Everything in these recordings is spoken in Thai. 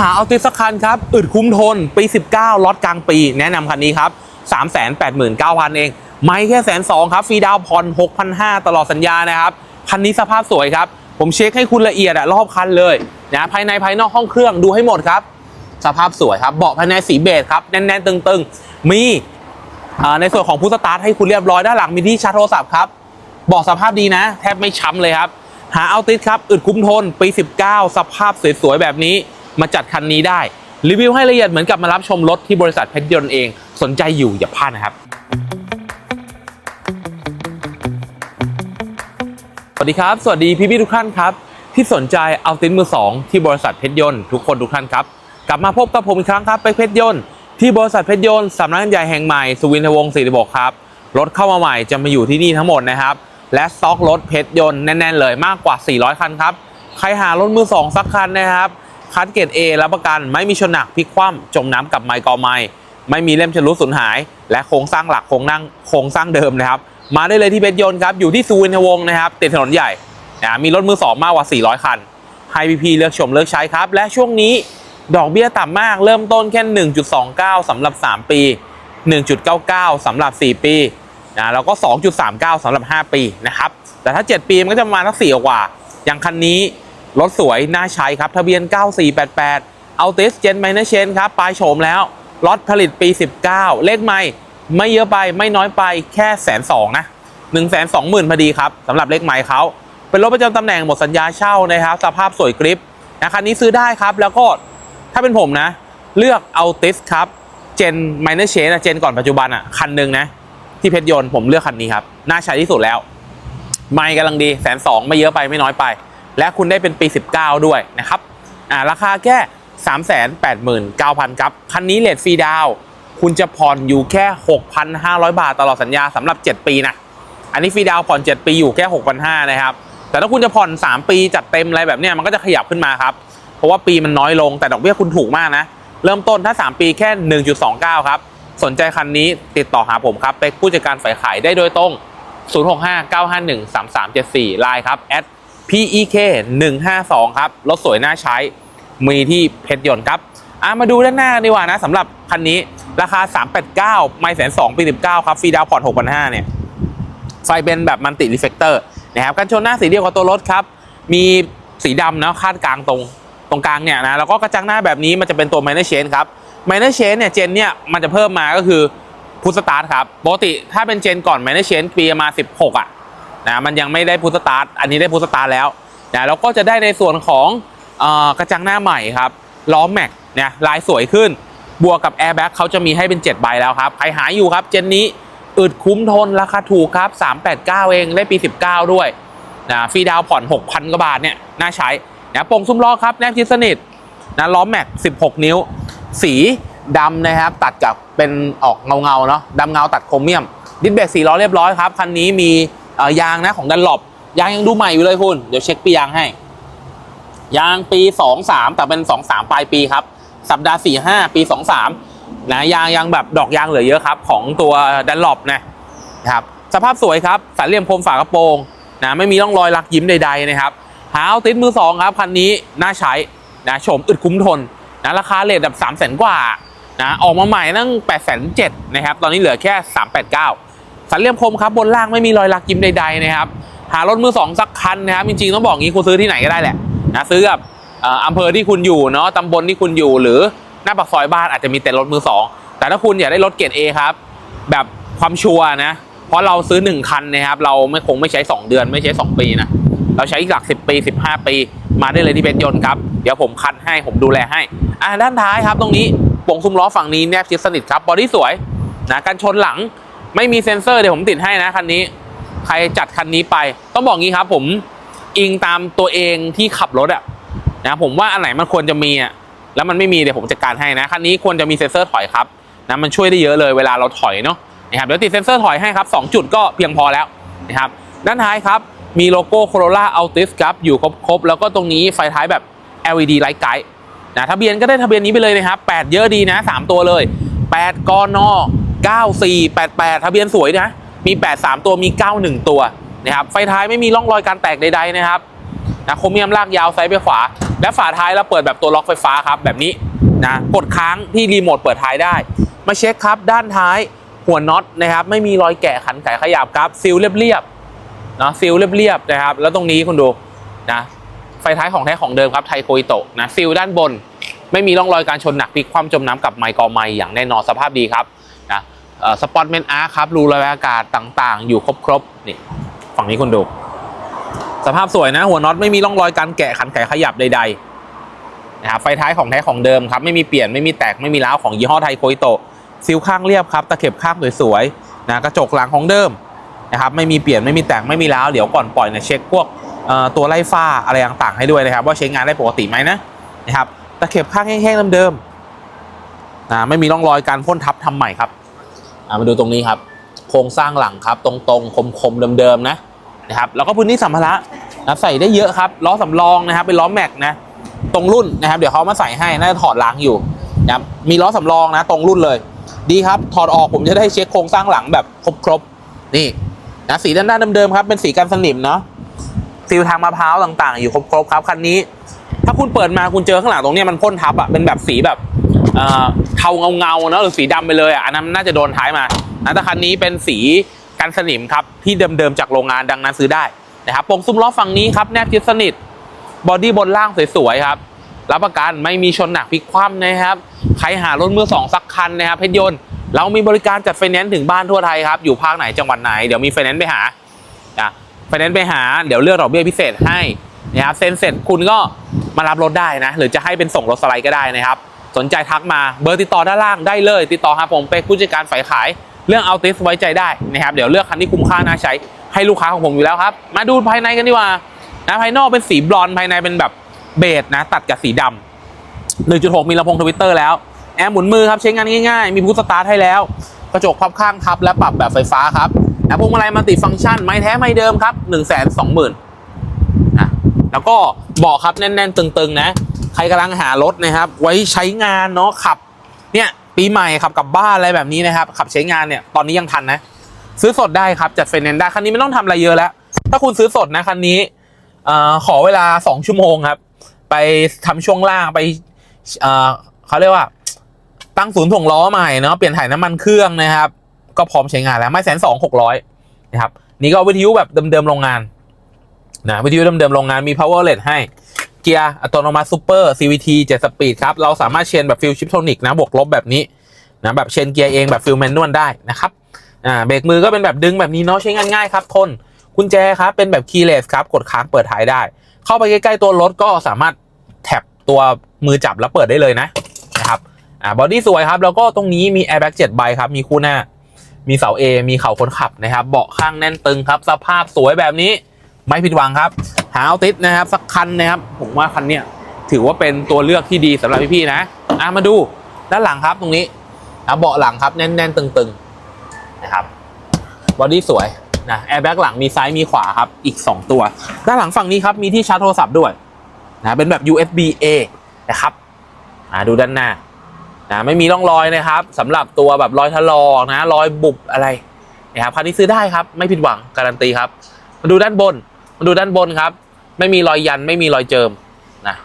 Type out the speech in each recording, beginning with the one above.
หาเอาติดสักคันครับ อึดคุ้มทน ปี 19ล็อตกลางปี แนะนำคันนี้ครับ 389,000 เอง ไม่แค่แสนสองครับ ฟรีดาวน์ผ่อน 6,500 ตลอดสัญญานะครับ คันนี้สภาพสวยครับ ผมเช็คให้คุณละเอียดอะรอบคันเลยนะภายในภายนอกห้องเครื่องดูให้หมดครับ สภาพสวยครับ เบาะภายในสีเบจครับ แน่นๆ ตึงๆ มีในส่วนของผู้สตาร์ทให้คุณเรียบร้อยด้านหลังมีที่ชาร์จโทรศัพท์ครับบอกสภาพดีนะ แทบไม่ช้ำเลยครับ หาเอาติดครับ อึดคุ้มทนปี 19 สภาพสวยๆแบบนี้ มาจัดคันนี้ได้ รีวิวให้ละเอียดเหมือนกับมารับชมรถที่บริษัทเพชรยนต์เอง สนใจอยู่อย่าพลาดนะครับ สวัสดีครับ สวัสดีพี่ๆทุกท่านครับ ที่สนใจเอาตินมือสองที่บริษัทเพชรยนต์ทุกคนทุกท่านครับ กลับมาพบกับผมอีกครั้งครับไปเพชรยนต์ที่บริษัทเพชรยนต์สำนักงานใหญ่แห่งใหม่สุวินทวงศ์46ครับรถเข้ามาใหม่จะมาอยู่ที่นี่ทั้งหมดนะครับ และสต็อกรถเพชรยนต์แน่น ๆ เลยมากกว่า 400 คันครับ ใครหารถมือสองสักคันนะครับ คัดเกรด A รับประกันไม่มีชนหนักพลิกคว่ำจมน้ำกับไมค์กอไมค์ไม่มีเล่มชำรุดสูญหาย และโครงสร้างหลักโครงนั่งโครงสร้างเดิมนะครับ มาได้เลยที่เพชรยนต์ครับอยู่ที่สุวินทวงศ์นะครับติดถนนใหญ่นะมีรถมือสองมากกว่า 400 คัน ให้พี่ๆเลือกชมเลือกใช้ครับ และช่วงนี้ดอกเบี้ยต่ำมากเริ่มต้นแค่ 1.29สำหรับ 3 ปี 1.99สำหรับ 4 ปีนะแล้วก็ 2.39สำหรับ 5 ปีนะครับแต่ถ้า 7 ปีมันก็จะมาณสัก4กว่า อย่างคันนี้ รถสวยน่าใช้ครับ ทะเบียน 9488 เอาติสเจนไมเนเชนครับ ปลายโฉมแล้วรถผลิตปี 19 เลขไม่ ไม่เยอะไปไม่น้อยไปแค่แสนสองนะ1 2 0 0 0 0พอดีครับสำหรับเลขไม้เขา เป็นรถประจำตำแหน่งหมดสัญญาเช่านะครับ สภาพสวยกริปนะคันนี้ซื้อได้ครับ แล้วก็ถ้าเป็นผมนะ เลือกเอาติสครับเจนไมเนเชนเจนก่อนปัจจุบันอะคันหนึ่งนะที่เพชรยนต์ผมเลือกคันนี้ครับ น่าใช้ที่สุดแล้ว ไม่กำลังดีแสนสองไม่เยอะไปไม่น้อยไป และคุณได้เป็นปี 19 ด้วยนะครับอ่าราคาแค่ 389,000ครับ คันนี้เลทฟรีดาวคุณจะผ่อนอยู่แค่ 6,500 บาทตลอดสัญญาสำหรับ 7 ปีนะ อันนี้ฟรีดาวผ่อน 7 ปีอยู่แค่ 6,500นะครับ แต่ถ้าคุณจะผ่อน 3 ปีจัดเต็มอะไรแบบเนี้ยมันก็จะขยับขึ้นมาครับ เพราะว่าปีมันน้อยลงแต่ดอกเบี้ยคุณถูกมากนะ เริ่มต้นถ้า 3 ปีแค่ 1.29 ครับ สนใจคันนี้ติดต่อหาผมครับเป็นผู้จัดการฝ่ายขายได้โดยตรง 0659513374ไลน์ครับ at pek 152 ครับ รถสวยน่าใช้ มีที่เพชรยนต์ครับอะมาดูด้านหน้านดีกว่านะสำหรับคันนี้ราคา 389 ไม่แสนสองปี19 ครับฟรีดาวน์ผ่อน6,500 เนี่ย ไฟเป็นแบบมันติรีเฟกเตอร์นะครับกันชนหน้าสีเดียวกับตัวรถครับ มีสีดำนะคาดกลางตรงตรงกลางเนี่ยนะ แล้วก็กระจังหน้าแบบนี้มันจะเป็นตัว minor chain ครับ minor chain เนี่ยเจนเนี่ยมันจะเพิ่มมาก็คือพุทสตาร์ทครับปกติถ้าเป็นเจนก่อน minor chain ปีมา 16 อะ นะมันยังไม่ได้พุทสตาร์ทอันนี้ได้พุทสตาร์ทแล้วนะแล้วก็จะได้ในส่วนของอกระจังหน้าใหม่ครับล้อแม็กเนี่ยลายสวยขึ้น บวกกับแอร์แบ็กเขาจะมีให้เป็น 7 ใบแล้วครับ ใครหาอยู่ครับ เจนนี้อึดคุ้มทนราคาถูกครับ 389 เองได้ปี 19 ด้วยนะฟรีดาวผ่อน 6,000 กว่าบาทเนี่ยน่าใช้นะโป่งซุ้มล้อครับแนบชิดสนิทนะล้อแม็ก 16 นิ้ว สีดำนะครับ ตัดกับเป็นออกเงาเงาเนาะดำเงาตัดโครเมียม ดิสเบรกสีล้อเรียบร้อยครับ คันนี้มี ยางนะของดันหลบยางยังดูใหม่อยู่เลยคุณ เดี๋ยวเช็คปียางให้ ยางปี 23 แต่เป็น 23 ปลายปีครับ สัปดาห์ 45 ปี 23 นะยางยังแบบดอกยางเหลือเยอะครับ ของตัวดันหลบนะครับสภาพสวยครับสันเหลี่ยมคมฝากระโปรงนะไม่มีร่องรอยลักยิ้มใดๆนะครับหาเอาติดมือสองครับคันนี้น่าใช้นะโฉมอึดคุ้มทนนะราคาเลทแบบ3 0 0 0 0 0กว่านะออกมาใหม่ตั้ง8 7 0 0นะครับตอนนี้เหลือแค่ 389 สันเหลี่ยมคมครับบนล่างไม่มีรอยลักยิ้มใดๆนะครับหารถมือสองสักคันนะครับจริงๆต้องบอกงี้คุณซื้อที่ไหนก็ได้แหละนะซื้อกับอำเภอที่คุณอยู่เนาะตำบลที่คุณอยู่ หรือหน้าปากซอยบ้านอาจจะมีแต่รถมือสองแต่ถ้าคุณอยากได้รถเกรด A ครับแบบความชัวร์นะเพราะเราซื้อ 1 คันนะครับเราไม่คงไม่ใช้ 2 เดือนไม่ใช้ 2 ปีนะเราใช้หลัก 10 ปี 15 ปี มาได้เลยที่เพชรยนต์ครับเดี๋ยวผมคัดให้ผมดูแลให้อ่าด้านท้ายครับตรงนี้ป่งซุ้มล้อฝั่งนี้แนบชิดสนิทครับบอดี้สวยนะกันชนหลัง ไม่มีเซ็นเซอร์เดี๋ยวผมติดให้นะคันนี้ ใครจัดคันนี้ไป ต้องบอกงี้ครับผมอิงตามตัวเองที่ขับรถอะนะผมว่าอันไหนมันควรจะมีอะแล้วมันไม่มีเดี๋ยวผมจัดการให้นะคันนี้ควรจะมีเซ็นเซอร์ถอยครับนะมันช่วยได้เยอะเลยเวลาเราถอยเนาะนะครับเดี๋ยวติดเซ็นเซอร์ถอยให้ครับ2จุดก็เพียงพอแล้วนะครับด้านท้ายครับมีโลโก้ Corolla Altis ครับอยู่ครบๆแล้วก็ตรงนี้ไฟท้ายแบบ LED Light Guide นะทะเบียนก็ได้ทะเบียนนี้ไปเลยนะครับ 8 เยอะดีนะ 3 ตัวเลย 8กน 9488 ทะเบียนสวยนะ มี 83 ตัวมี 91 ตัวนะครับไฟท้ายไม่มีร่องรอยการแตกใดๆนะครับนะโครเมียมลากยาวซ้ายไปขวา และฝาท้ายเราเปิดแบบตัวล็อกไฟฟ้าครับแบบนี้นะกดค้างที่รีโมทเปิดท้ายได้ มาเช็คครับด้านท้ายหัวน็อตนะครับไม่มีรอยแกะขันไขขยับครับซิลเรียบๆนะซิลเรียบๆนะครับแล้วตรงนี้คุณดูนะไฟท้ายของแท้ของเดิมครับไทโคอิโตะนะซิลด้านบน ไม่มีร่องรอยการชนหนักพลิกคว่ำจมน้ำกับไมค์กอไมค์อย่างแน่นอนสภาพดีครับ สปอตเมนอาร์ครับรูระบายอากาศต่างๆ อยู่ครบๆนี่ฝั่งนี้คุณดู สภาพสวยนะ หัวน็อตไม่มีร่องรอยการแกะขันไขขยับใดๆนะครับไฟท้ายของแท้ของเดิมครับ ไม่มีเปลี่ยนไม่มีแตกไม่มีร้าวของยี่ห้อไทโคอิโตซิลข้างเรียบครับตะเข็บข้างสวยๆนะกระจกหลังของเดิมนะครับไม่มีเปลี่ยนไม่มีแตกไม่มีร้าวเดี๋ยวก่อนปล่อยเนี่ยเช็คพวกตัวไล่ฝ้าอะไรต่างๆให้ด้วยนะครับ ว่าใช้งานได้ปกติไหมนะนะครับตะเข็บข้างแห้งๆเดิมๆนะไม่มีร่องรอยการพ่นทับทำใหม่ครับ มาดูตรงนี้ครับ โครงสร้างหลังครับตรงๆ คมๆเดิมๆนะนะครับแล้วก็พื้นที่สัมภาระนะใส่ได้เยอะครับล้อสำรองนะครับเป็นล้อแม็กนะตรงรุ่นนะครับ เดี๋ยวเขามาใส่ให้น่าจะถอดล้างอยู่นะครับมีล้อสำรองนะ ตรงรุ่นเลย ดีครับถอดออกผมจะได้เช็คโครงสร้างหลังแบบครบๆนี่นะสีด้านหน้าเดิมๆครับเป็นสีกันสนิมเนาะฟิลทางมะพร้าวต่างๆ อยู่ครบๆครับคันนี้ ถ้าคุณเปิดมาคุณเจอข้างหลังตรงนี้มันพ่นทับอะเป็นแบบสีแบบ เอ่อเทาเงาๆเนาะหรือสีดำไปเลยอะอันนั้นน่าจะโดนท้ายมานะแต่คันนี้เป็นสีกันสนิมครับที่เดิมๆจากโรงงานดังนั้นซื้อได้นะครับโปรงซุ้มล้อฝั่งนี้ครับแนบชิดสนิทบอดี้บนล่างสวยๆครับรับประกันไม่มีชนหนักพลิกคว่ำนะครับใครหารถมือสองสักคันนะครับเพชรยนต์เรามีบริการจัดไฟแนนซ์ถึงบ้านทั่วไทยครับอยู่ภาคไหนจังหวัดไหนเดี๋ยวมีไฟแนนซ์ไปหาอะไฟแนนซ์ไปหาเดี๋ยวเลือกดอกเบี้ยพิเศษให้นะครับเซ็นเสร็จคุณก็มารับรถได้นะ หรือจะให้เป็นส่งรถสไลด์ก็ได้นะครับ สนใจทักมาเบอร์ติดต่อด้านล่างได้เลย ติดต่อหาผมเป็นผู้จัดการฝ่ายขาย เรื่องเอาติสไว้ใจได้นะครับเดี๋ยวเลือกคันที่คุ้มค่าน่าใช้ให้ลูกค้าของผมอยู่แล้วครับ มาดูภายในกันดีกว่านะภายนอกเป็นสีบลอนด์ภายในเป็นแบบเบจนะตัดกับสีดำ1.6 มีลำโพงทวิตเตอร์แล้ว แอร์หมุนมือครับใช้งานง่ายๆ มีพุทสตาร์ทให้แล้ว กระจกพับข้างทับและปรับแบบไฟฟ้าครับนะพวงมาลัยมัลติฟังก์ชัน ไม้แท้ไม้เดิมครับ 1 2 0 0 0 0อะแล้วก็เบาะครับแน่นๆ ตึงๆ นะ ใครกำลังหารถนะครับ ไว้ใช้งานเนาะขับ เนี่ยปีใหม่ขับกลับบ้านอะไรแบบนี้นะครับ ขับใช้งานเนี่ยตอนนี้ยังทันนะ ซื้อสดได้ครับจัดไฟแนนซ์ได้คันนี้ไม่ต้องทำอะไรเยอะแล้ว ถ้าคุณซื้อสดนะคันนี้ขอเวลา 2 ชั่วโมงครับ ไปทำช่วงล่างไปเเขาเรียกว่า ตั้งศูนย์ถ่วงล้อใหม่เนาะเปลี่ยนถ่ายน้ำมันเครื่องนะครับ ก็พร้อมใช้งานแล้วไม่แสนสองหกร้อยนะครับนี่ก็วิทยุแบบเดิมๆโรงงานนะวิทยุเดิมๆโรงงานมี power LED ให้ เกียร์อัตโนมัติซูเปอร์ CVT 7สปีดครับ เราสามารถเชนแบบฟิลชิปโทนิกนะบวกลบแบบนี้นะแบบเชนเกียร์เองแบบฟิลแมนนวลได้นะครับอ่าเบรกมือก็เป็นแบบดึงแบบนี้เนาะใช้งานง่ายครับทนกุญแจครับเป็นแบบคีย์เลสครับกดค้างเปิดท้ายได้ เข้าไปใกล้ๆตัวรถก็สามารถแท็บตัวมือจับแล้วเปิดได้เลยนะนะครับอ่าบอดี้สวยครับแล้วก็ตรงนี้มีแอร์แบ็ก7ใบครับมีคู่หน้า มีเสา A มีเข่าคนขับนะครับเบาะข้างแน่นตึงครับสภาพสวยแบบนี้ ไม่ผิดหวังครับ หาเอาติดนะครับสักคันนะครับ ผมว่าคันเนี้ยถือว่าเป็นตัวเลือกที่ดีสำหรับพี่ๆนะอะมาดูด้านหลังครับตรงนี้อะเบาะหลังครับแน่นๆตึงๆนะครับบอดี้สวยนะแอร์แบ็กหลังมีซ้ายมีขวาครับอีก 2 ตัว ด้านหลังฝั่งนี้ครับมีที่ชาร์จโทรศัพท์ด้วยนะเป็นแบบ USB A นะครับอะดูด้านหน้านะไม่มีร่องรอยนะครับสำหรับตัวแบบรอยถลอกนะรอยบุบอะไรนะครับคันนี้ซื้อได้ครับ ไม่ผิดหวังการันตีครับ มาดูด้านบน มาดูด้านบนครับ ไม่มีรอยยันไม่มีรอยเจิมนะ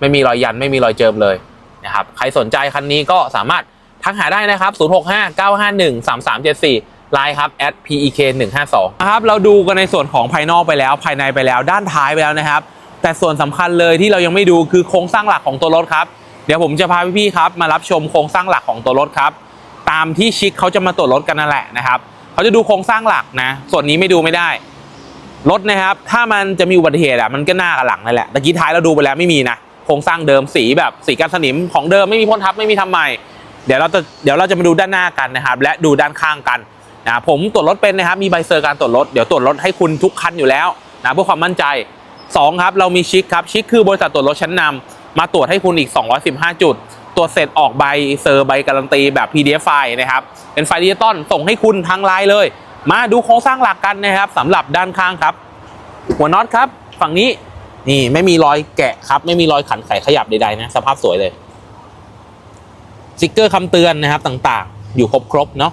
ไม่มีรอยยันไม่มีรอยเจิมเลยนะครับใครสนใจคันนี้ก็สามารถทักหาได้นะครับ 065 951 3374 ไลน์ครับ at pek 152 นะครับเราดูกันในส่วนของภายนอกไปแล้ว ภายในไปแล้ว ด้านท้ายไปแล้วนะครับ แต่ส่วนสำคัญเลยที่เรายังไม่ดูคือโครงสร้างหลักของตัวรถครับเดี๋ยวผมจะพาพี่ๆครับมารับชมโครงสร้างหลักของตัวรถครับตามที่ชิคเขาจะมาตรวจรถกันนั่นแหละนะครับเขาจะดูโครงสร้างหลักนะ ส่วนนี้ไม่ดูไม่ได้ รถนะครับ ถ้ามันจะมีอุบัติเหตุอะมันก็หน้ากับหลังนั่นแหละตะกี้ท้ายเราดูไปแล้วไม่มีนะโครงสร้างเดิมสีแบบสีกันสนิมของเดิมไม่มีพ่นทับไม่มีทำใหม่เดี๋ยวเราจะเดี๋ยวเราจะมาดูด้านหน้ากันนะครับ และดูด้านข้างกันนะผมตรวจรถเป็นนะครับมีใบเซอร์การตรวจรถเดี๋ยวตรวจรถให้คุณทุกคันอยู่แล้วนะเพื่อความมั่นใจสองครับ เรามีชิคครับชิคคือบริษัทตรวจรถชั้นนำมาตรวจให้คุณอีก 215 จุด ตรวจเสร็จออกใบเซอร์ใบการันตีแบบ PDF ไฟล์นะครับ เป็นไฟล์ดิจิตอลส่งให้คุณทางไลน์เลย มาดูโครงสร้างหลักกันนะครับสำหรับด้านข้างครับ หัวน็อตครับ ฝั่งนี้นี่ไม่มีรอยแกะครับ ไม่มีรอยขันไขขยับใดๆนะสภาพสวยเลยสติ๊กเกอร์คำเตือนนะครับต่างๆ อยู่ครบๆเนาะ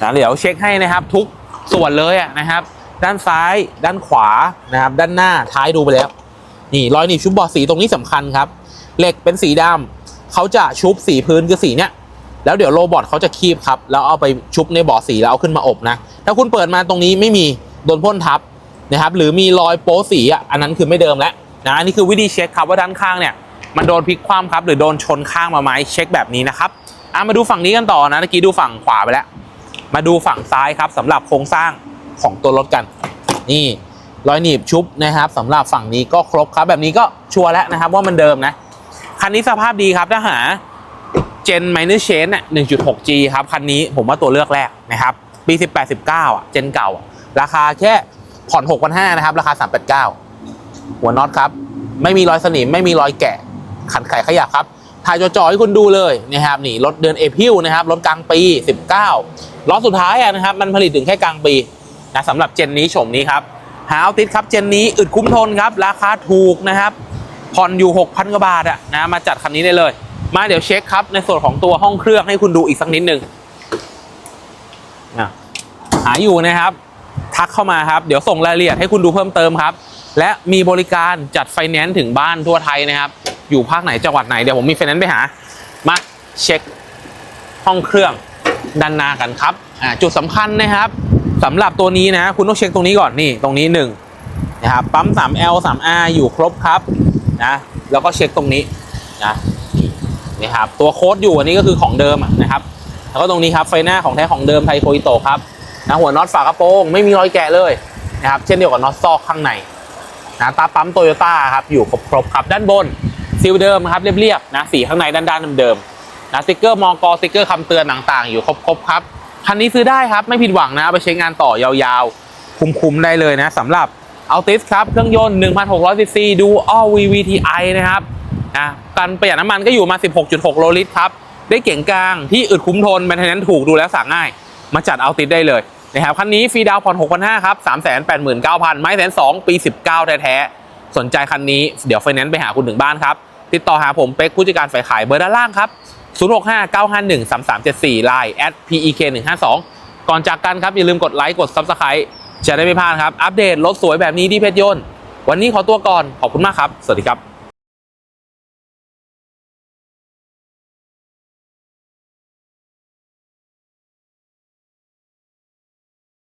นะเดี๋ยวเช็คให้นะครับ ทุกส่วนเลยนะครับ ด้านซ้าย ด้านขวานะครับ ด้านหน้าท้ายดูไปแล้ว นี่รอยหนีบชุบบอร์ดสีตรงนี้สำคัญครับเหล็กเป็นสีดำเขาจะชุบสีพื้นคือสีเนี้ย แล้วเดี๋ยวโรบอทเขาจะคีบครับ แล้วเอาไปชุบในบ่อสีแล้วเอาขึ้นมาอบนะ ถ้าคุณเปิดมาตรงนี้ไม่มีโดนพ่นทับนะครับ หรือมีรอยโป๊สีอะ อันนั้นคือไม่เดิมแล้วนะอันนี้คือวิธีเช็คครับว่าด้านข้างเนี่ย มันโดนพลิกคว่ำครับ หรือโดนชนข้างมาไหมเช็คแบบนี้นะครับอะมาดูฝั่งนี้กันต่อนะเมื่อกี้ดูฝั่งขวาไปแล้ว มาดูฝั่งซ้ายครับสำหรับโครงสร้างของตัวรถกัน นี่รอยหนีบชุบนะครับสำหรับฝั่งนี้ก็ครบครับ แบบนี้ก็ชัวร์แล้วนะครับว่ามันเดิมนะคันนี้สภาพดีครับถ้าหา เจน minor change เนี่ย 1.6G ครับ คันนี้ผมว่าตัวเลือกแรกนะครับ ปี 18 19 อะ เจนเก่า ราคาแค่ผ่อน 6,500 นะครับ ราคา 389 หัวน็อตครับ ไม่มีรอยสนิม ไม่มีรอยแกะ ขันไขขยับครับถ่ายจอๆให้คุณดูเลยนะครับนี่รถเดือนเอพิวนะครับรถกลางปี 19ล้อสุดท้ายนะครับมันผลิตถึงแค่กลางปีนะสำหรับเจนนี้โฉมนี้ครับหาเอาติดครับเจนนี้อึดคุ้มทนครับ ราคาถูกนะครับผ่อนอยู่ 6,000กว่าบาทอะนะมาจัดคันนี้ได้เลย มาเดี๋ยวเช็คครับ ในส่วนของตัวห้องเครื่องให้คุณดูอีกสักนิดหนึ่งหาอยู่นะครับ ทักเข้ามาครับ เดี๋ยวส่งรายละเอียดให้คุณดูเพิ่มเติมครับ และมีบริการจัดไฟแนนซ์ถึงบ้านทั่วไทยนะครับ อยู่ภาคไหนจังหวัดไหนเดี๋ยวผมมีไฟแนนซ์ไปหา มาเช็คห้องเครื่องด้านหน้ากันครับจุดสำคัญนะครับสำหรับตัวนี้นะ คุณต้องเช็คตรงนี้ก่อนนี่ตรงนี้หนึ่งนะครับปั๊ม 3L 3R อยู่ครบครับนะแล้วก็เช็คตรงนี้นะ นี่ครับตัวโค้ดอยู่อันนี้ก็คือของเดิมนะครับแล้วก็ตรงนี้ครับไฟหน้าของแท้ของเดิมไทโคอิโตครับนะหัวน็อตฝากระโปรงไม่มีรอยแกะเลยนะครับเช่นเดียวกับน็อตซอกข้างในนะตาปั๊มโตโยต้าครับอยู่ครบๆครับด้านบนซีลเดิมครับเรียบๆนะสีข้างในด้านๆเดิมๆนะสติกเกอร์มอกสติกเกอร์คำเตือนต่างๆ อยู่ครบๆครับคันนี้ซื้อได้ครับไม่ผิดหวังนะไปใช้งานต่อยาวๆ คุ้มๆได้เลยนะสำหรับเอาติสครับเครื่องยนต์1,600ซีซีดูอ้อ VVTi นะครับ นะการประหยัดน้ำมันก็อยู่มา 16.6 โลลิตรครับ ได้เก่งกลางที่อึดคุ้มทนแมนเทนแนนถูกดูแล้วสั่งง่าย มาจัดเอาติดได้เลยนะครับคันนี้ฟรีดาวน์ผ่อน6,500ครับ389,000 ไม้แสนสองปี 19 แท้ๆ สนใจคันนี้เดี๋ยวไฟแนนซ์ไปหาคุณถึงบ้านครับ ติดต่อหาผมเป็กผู้จัดการฝ่ายขายเบอร์ด้านล่างครับ 0659513374 Line at pek152 ก่อนจากกันครับ อย่าลืมกดไลค์กด Subscribe จะได้ไม่พลาดครับ อัปเดตรถสวยแบบนี้ที่เพชรยนต์ วันนี้ขอตัวก่อน ขอบคุณมากครับ สวัสดีครับ